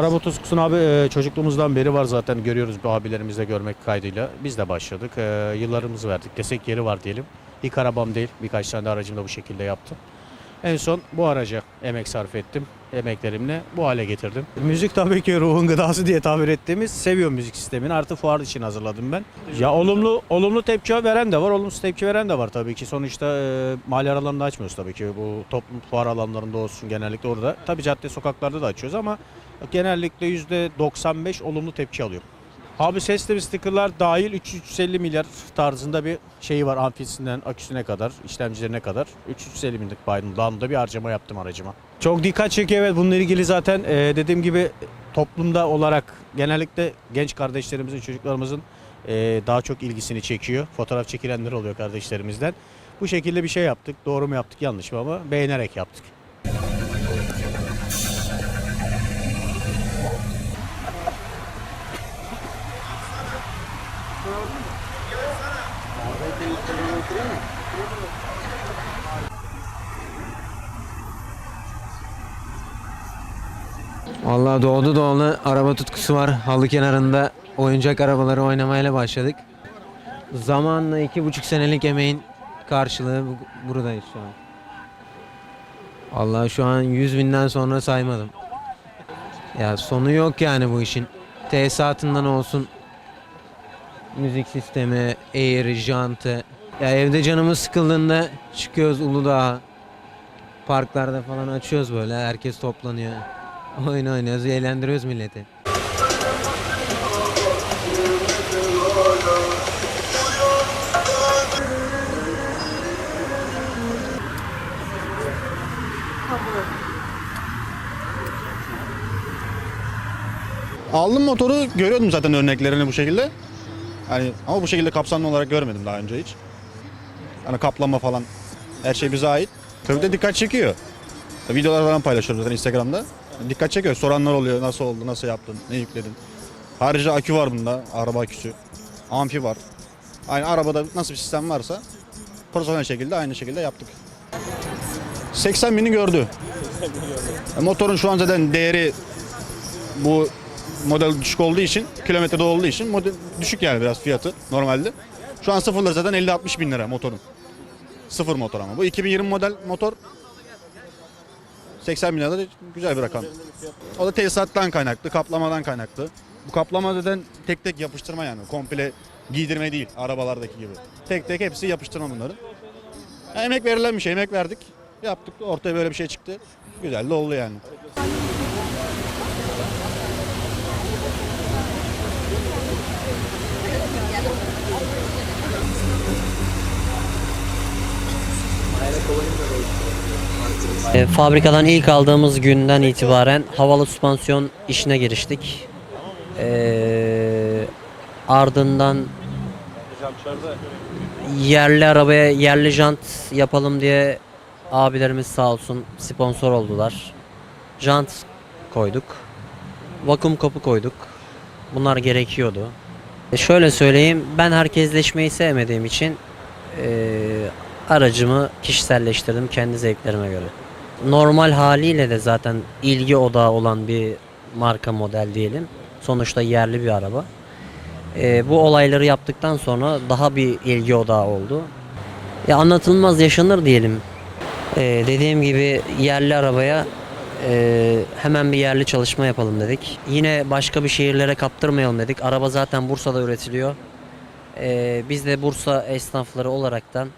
Araba tutkusunu abi e, çocukluğumuzdan beri var zaten görüyoruz bu abilerimizle görmek kaydıyla. Biz de başladık. E, yıllarımızı verdik. Desek yeri var diyelim. İlk arabam değil. Birkaç tane de aracım da bu şekilde yaptım. En son bu araca emek sarf ettim. Emeklerimle bu hale getirdim. Müzik tabii ki ruhun gıdası diye tabir ettiğimiz seviyorum müzik sistemini. Artı fuar için hazırladım ben. Ya olumlu olumlu tepki veren de var, olumsuz tepki veren de var tabii ki. Sonuçta e, mahalle aralarında açmıyoruz tabii ki. Bu toplum fuar alanlarında olsun genellikle orada. Tabii cadde sokaklarda da açıyoruz ama genellikle %95 olumlu tepki alıyor. Abi sesli stickerlar dahil 350 milyar tarzında bir şeyi var amfisinden aküsüne kadar, işlemcilerine kadar. 350 milyar bandında bir harcama yaptım aracıma. Çok dikkat çekiyor evet bununla ilgili zaten e, dediğim gibi toplumda olarak genellikle genç kardeşlerimizin, çocuklarımızın e, daha çok ilgisini çekiyor. Fotoğraf çekilenler oluyor kardeşlerimizden. Bu şekilde bir şey yaptık. Doğru mu yaptık yanlış mı ama beğenerek yaptık. Vallahi doğdu doğalı araba tutkusu var. Halı kenarında oyuncak arabaları oynamayla başladık. Zamanla iki buçuk senelik emeğin karşılığı bu- buradayız şu an. Vallahi şu an 100 binden sonra saymadım. Ya sonu yok yani bu işin. Tesisatından olsun. Müzik sistemi, air, jantı. Ya evde canımız sıkıldığında çıkıyoruz Uludağ'a. Parklarda falan açıyoruz böyle. Herkes toplanıyor. Oyun oynuyoruz, eğlendiriyoruz milleti. Aldım motoru görüyordum zaten örneklerini bu şekilde. Hani ama bu şekilde kapsamlı olarak görmedim daha önce hiç. Hani kaplama falan her şey bize ait. Tabii de dikkat çekiyor. Videolar falan paylaşıyorum zaten Instagram'da. Dikkat çekiyor. Soranlar oluyor. Nasıl oldu, nasıl yaptın, ne yükledin. Harici akü var bunda. Araba aküsü. Amfi var. Aynı arabada nasıl bir sistem varsa profesyonel şekilde aynı şekilde yaptık. 80 bini gördü. E, Motorun şu an zaten değeri bu model düşük olduğu için, kilometrede olduğu için model düşük yani biraz fiyatı normalde. Şu an sıfırlar zaten 50-60 bin lira motorun. Sıfır motor ama. Bu 2020 model motor 80 bin lira da güzel bir rakam. O da tesisattan kaynaklı, kaplamadan kaynaklı. Bu kaplama zaten tek tek yapıştırma yani. Komple giydirme değil arabalardaki gibi. Tek tek hepsi yapıştırma bunların. Ya emek verilen bir şey, emek verdik. Yaptık, ortaya böyle bir şey çıktı. Güzel de oldu yani. E, fabrikadan ilk aldığımız günden itibaren havalı süspansiyon işine giriştik. E, ardından yerli arabaya yerli jant yapalım diye abilerimiz sağ olsun sponsor oldular. Jant koyduk. Vakum kapı koyduk. Bunlar gerekiyordu. E, şöyle söyleyeyim ben herkesleşmeyi sevmediğim için e, aracımı kişiselleştirdim kendi zevklerime göre. Normal haliyle de zaten ilgi odağı olan bir marka model diyelim. Sonuçta yerli bir araba. Ee, bu olayları yaptıktan sonra daha bir ilgi odağı oldu. Ya anlatılmaz yaşanır diyelim. Ee, dediğim gibi yerli arabaya e, hemen bir yerli çalışma yapalım dedik. Yine başka bir şehirlere kaptırmayalım dedik. Araba zaten Bursa'da üretiliyor. Ee, biz de Bursa esnafları olaraktan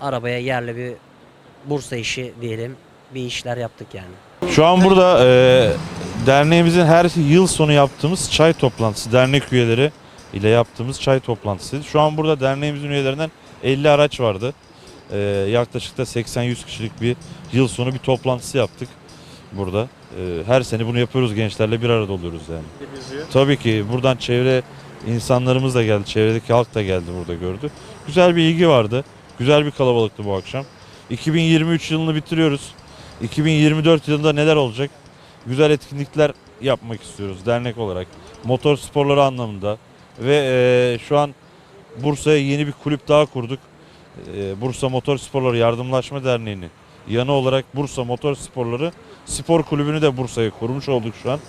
arabaya yerli bir Bursa işi diyelim bir işler yaptık yani. Şu an burada e, derneğimizin her yıl sonu yaptığımız çay toplantısı, dernek üyeleri ile yaptığımız çay toplantısıydı. Şu an burada derneğimizin üyelerinden 50 araç vardı. E, yaklaşık da 80-100 kişilik bir yıl sonu bir toplantısı yaptık burada. E, her sene bunu yapıyoruz gençlerle bir arada oluyoruz yani. Tabii ki buradan çevre insanlarımız da geldi, çevredeki halk da geldi burada gördü. Güzel bir ilgi vardı. Güzel bir kalabalıktı bu akşam. 2023 yılını bitiriyoruz. 2024 yılında neler olacak? Güzel etkinlikler yapmak istiyoruz dernek olarak. Motor sporları anlamında. Ve eee, şu an Bursa'ya yeni bir kulüp daha kurduk. Eee, Bursa Motor Sporları Yardımlaşma Derneği'ni yanı olarak Bursa Motor Sporları Spor Kulübü'nü de Bursa'ya kurmuş olduk şu an.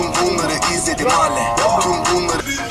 Tüm bunları izledim hale Tüm bunları